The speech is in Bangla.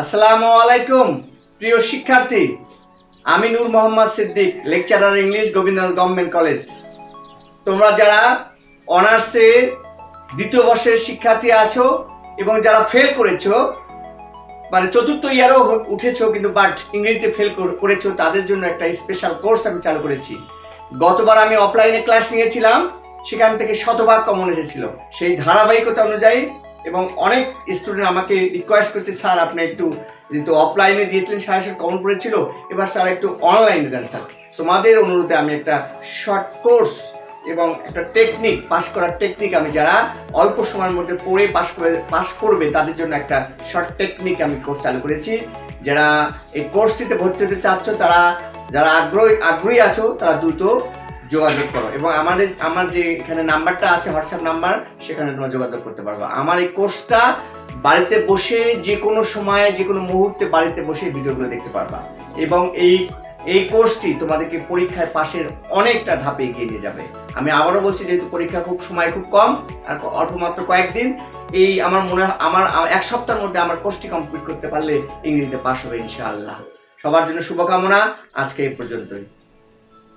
আসসালামু আলাইকুম, প্রিয় শিক্ষার্থী। আমি Nur Mohammad Siddique, lecturer English Gobinda government college. তোমরা যারা অনার্সে দ্বিতীয় বর্ষের শিক্ষার্থী আছো এবং যারা ফেল করেছ মানে চতুর্থ ইয়ারও উঠেছো কিন্তু বাট ইংরেজিতে ফেল করেছ, তাদের জন্য একটা স্পেশাল কোর্স আমি চালু করেছি। গতবার আমি অফলাইনে ক্লাস নিয়েছিলাম, সেখান থেকে শতভাগ কমন এসেছিল। সেই ধারাবাহিকতা অনুযায়ী এবং অনেক স্টুডেন্ট আমাকে রিকোয়েস্ট করছে, স্যার, আপনি একটু যেহেতু অফলাইনে দিয়েছিলেন সাড়ে সাত কমন পড়েছিল? এবার স্যার একটু অনলাইনে দেন, স্যার। তোমাদের অনুরোধে আমি একটা শর্ট কোর্স এবং একটা টেকনিক পাশ করার টেকনিক আমি যারা অল্প সময়ের মধ্যে পড়ে পাশ করে পাশ করবে, তাদের জন্য একটা শর্ট টেকনিক আমি কোর্স চালু করেছি। যারা এই কোর্সটিতে ভর্তি হতে চাচ্ছ, তারা, যারা আগ্রহী আগ্রহী আছো, তারা দ্রুত যোগাযোগ করো। এবং আমাদের, আমার যে এখানে নাম্বারটা আছে হোয়াটসঅ্যাপ নাম্বার, সেখানে তোমরা যোগাযোগ করতে পারবে। আমার এই কোর্সটা বাড়িতে বসে যে কোনো সময়ে যে কোনো মুহূর্তে বাড়িতে বসে ভিডিওগুলো দেখতে পারবা। এবং এই এই কোর্সটি তোমাদেরকে পরীক্ষায় পাশের অনেকটা ধাপে এগিয়ে নিয়ে যাবে। আমি আবারও বলছি, যেহেতু পরীক্ষা খুব সময় খুব কম, আর অল্প মাত্র কয়েকদিন, এই আমার মনে আমার এক সপ্তাহের মধ্যে আমার কোর্সটি কমপ্লিট করতে পারলে ইংরেজিতে পাশ হবে ইনশাআল্লাহ। সবার জন্য শুভকামনা, আজকে এই পর্যন্তই।